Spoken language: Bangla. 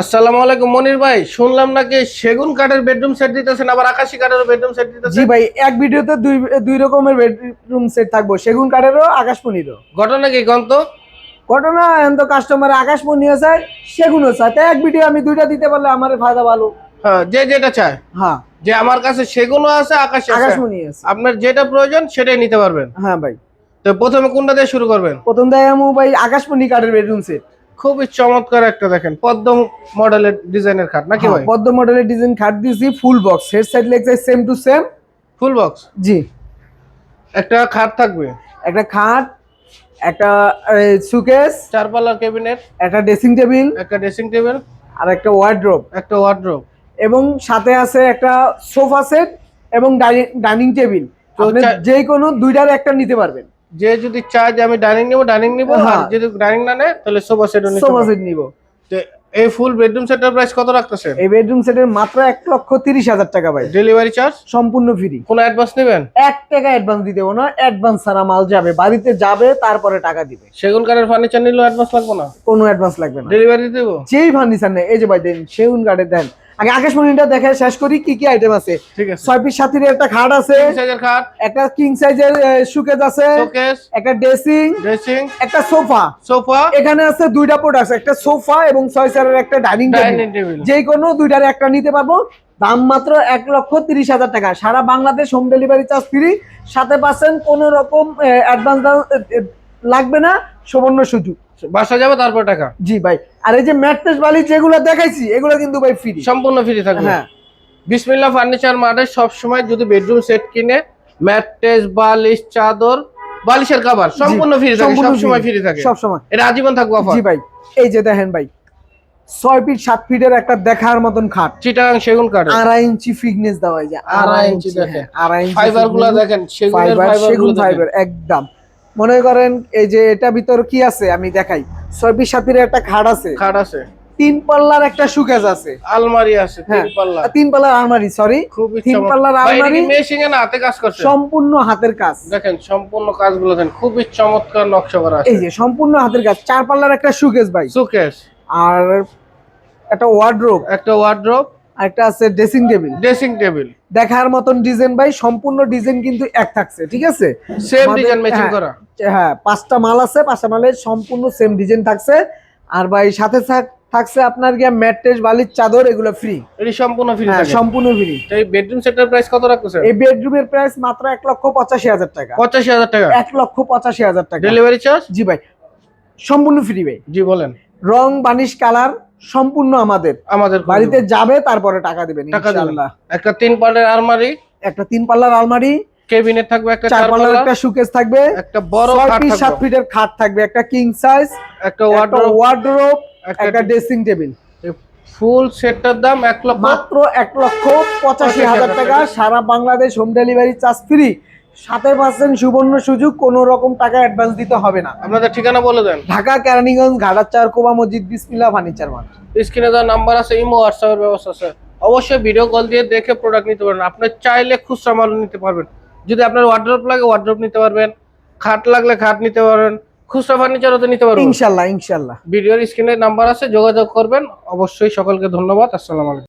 আসসালামু আলাইকুম মনির ভাই। শুনলাম নাকি সেগুন কাঠের বেডরুম সেট দিতেছেন আবার আকাশি কাঠের বেডরুম সেট জি ভাই এক ভিডিওতে দুই দুই রকমের বেডরুম সেট থাকব। সেগুন কাঠেরও আকাশমণিরও। ঘটনা কি গন্ত ঘটনা এখন তো কাস্টমার আকাশমণিও চায় সেগুনও চায়। তাই এক ভিডিও আমি দুইটা দিতে পারলে আমার ফায়দা ভালো। হ্যাঁ যে যেটা চায়। হ্যাঁ। যে আমার কাছে সেগুনও আছে আকাশি আছে। আকাশমণি আছে। আপনার যেটা প্রয়োজন সেটাই নিতে পারবেন। হ্যাঁ ভাই। তো প্রথমে কোনটা দিয়ে শুরু করবেন? প্রথম দেয় আমি ভাই আকাশমণি কাঠের বেডরুম সেট খুবই চমৎকার একটা দেখেন পদ্ম মডেলের ডিজাইনের খাট নাকি ভাই? পদ্ম মডেলের ডিজাইন খাট দিয়েছি full box head side লেগছে same to same full box জি। একটা খাট থাকবে? একটা খাট একটা সুকেস চার পাল্লার ক্যাবিনেট একটা ড্রেসিং টেবিল একটা ড্রেসিং টেবিল আর একটা ওয়ার্ড্রোব একটা ওয়ার্ড্রোব এবং সাথে আছে একটা সোফা সেট এবং ডাইনিং টেবিল। তো যে কোনো দুইটার একটা নিতে পারবেন। যে যদি চায় যে আমি ডাইনিং নিবো ডাইনিং নিবো আর। যদি ডাইনিং না নেয় তাহলে সোফা সেটও নিতে সোফা সেট নিব। তো এই ফুল বেডরুম সেটের প্রাইস কত রাখতেছেন এই বেডরুম সেটের মাত্র এক লক্ষ তিরিশ হাজার টাকা ভাই। ডেলিভারি চার্জ সম্পূর্ণ ফ্রি কোনো অ্যাডভান্স নেবেন? এক টাকা অ্যাডভান্স দিতে হবে না অ্যাডভান্স ছাড়া মাল যাবে। বাড়িতে যাবে তারপরে টাকা দিবে। সেগুন কাঠের ফার্নিচার নিলেও অ্যাডভান্স লাগবে না? কোনো অ্যাডভান্স লাগবে না। ডেলিভারি দেবো? যেই ফার্নিচার নেই এই যে ভাই দেন সেগুন কাঠের দেন আগে আকাশমণিটা দেখে শেষ করি কি কি আইটেম আছে? ছয় পিস সাথীর একটা খাট আছে একটা কিং সাইজের সুকেজ আছে একটা ড্রেসিং ড্রেসিং একটা সোফা সোফা এখানে আছে দুইটা প্রোডাক্ট একটা সোফা এবং ছয় চারের একটা ডাইনিং টেবিল যে কোনো দুইটার একটা নিতে পারব। দাম মাত্র এক লক্ষ তিরিশ হাজার টাকা। সারা Bangladesh home delivery charge free সাথে পার্সেন্ট কোনো রকম অ্যাডভান্স লাগবে না সুবর্ণ সুযোগ। বাসা যাবে তারপর টাকা। জি ভাই আর এই যে ম্যাট্রেস বালি যেগুলো দেখাইছি এগুলো কিন্তু ভাই ফ্রি সম্পূর্ণ ফ্রি থাকবে। হ্যাঁ। বিসমিল্লাহ ফার্নিচার মার্টে সব সময় যদি বেডরুম সেট কিনে ম্যাট্রেস বালিশ চাদর বালিশের কভার সম্পূর্ণ ফ্রি থাকে সব সময়। ফ্রি থাকে। সব সময় এটা আজীবন থাকবে অফার জি ভাই এই যে দেখেন ভাই ছয় ফিট সাত ফিটের একটা দেখার মতন খাট। চিটাগাং সেগুন কাঠ। আড়াই ইঞ্চি ফিটনেস দেওয়া যায় আড়াই ইঞ্চি দেখেন। আড়াই ইঞ্চি ফাইবারগুলা দেখেন ফাইবার ফাইবার সেগুন ফাইবার একদম। মনে করেন এই যে এটা ভিতর কি আছে? আমি দেখাই। পিস সাথীর একটা খাট আছে। খাট আছে। তিন পাল্লার একটা সুকেজ আছে। আলমারি আছে তিন হ্যাঁ। পাল্লা। তিন পাল্লার আলমারি সরি তিন পাল্লার আলমারি মেশিং এ হাতে কাজ করছে? সম্পূর্ণ হাতের কাজ। দেখেন সম্পূর্ণ কাজগুলো দেখেন। খুবই চমৎকার নকশা করা আছে। এই যে সম্পূর্ণ হাতের কাজ। চার পাল্লার একটা সুকেজ ভাই। সুকেস আর একটা ওয়ার্ড্রোব একটা ওয়ার্ড্রোব আর একটা আছে ড্রেসিং টেবিল ড্রেসিং টেবিল দেখার মতন ডিজাইন ভাই সম্পূর্ণ ডিজাইন কিন্তু এক থাকছে ঠিক আছে? সেম ডিজাইন ম্যাচিং করা। হ্যাঁ পাঁচটা মাল আছে পাঁচটা মালের সম্পূর্ণ সেম ডিজাইন থাকছে। আর ভাই সাথে থাকছে আপনার গিয়া ম্যাট্রেস বালির চাদর এগুলো ফ্রি এটি সম্পূর্ণ ফ্রি হ্যাঁ সম্পূর্ণ ফ্রি এই বেডরুম সেটের প্রাইস কত রাখতেছে এই বেডরুমের প্রাইস মাত্র এক লক্ষ পঁচাশি হাজার টাকা। পঁচাশি হাজার টাকা। এক লক্ষ পঁচাশি হাজার টাকা। ডেলিভারি চার্জ জি ভাই সম্পূর্ণ ফ্রি ভাই। জি বলেন। রং বানিশ কালার সম্পূর্ণ আমাদের। আমাদের বাড়িতে যাবে তারপরে টাকা দিবেন। ইনশাআল্লাহ। একটা তিন পাল্লার আলমারি একটা তিন পাল্লার আলমারি কেবিনেট থাকবে একটা চার পাল্লার একটা সুকেস থাকবে একটা বড় খাট থাকবে। ফিটের খাট থাকবে একটা কিং সাইজ একটা ওয়ার্ডরোব ওয়ার্ডরোব একটা একটা ড্রেসিং টেবিল ফুল সেটটার দাম এক লক্ষ মাত্র এক লক্ষ পঁচাশি হাজার টাকা। সারা Bangladesh home delivery charge free সাথে পার্সেন্ট সুবর্ণ সুযোগ কোনো রকম টাকা অ্যাডভান্স দিতে হবে না। আপনাদের ঠিকানা বলে দেন। ঢাকা কেরানীগঞ্জ ঘাটাচার কোবা মসজিদ বিসমিল্লা ফার্নিচার মার্ট। স্ক্রিনে দেওয়ার নাম্বার আছে ইমো হোয়াটসঅ্যাপের ব্যবস্থা আছে। অবশ্যই ভিডিও কল দিয়ে দেখে প্রোডাক্ট নিতে পারবেন। আপনি চাইলে খুচরা মাল নিতে পারবেন। যদি আপনার ওয়ার্ড্রপ লাগে ওয়ার্ড্রপ নিতে পারবেন। খাট লাগলে খাট নিতে পারবেন। খুচরা ফার্নিচারও তো নিতে পারবেন। ইনশাল্লাহ ইনশাল্লাহ। ভিডিওর স্ক্রিনে নাম্বার আছে যোগাযোগ করবেন। অবশ্যই সকলকে ধন্যবাদ। আসসালামু আলাইকুম।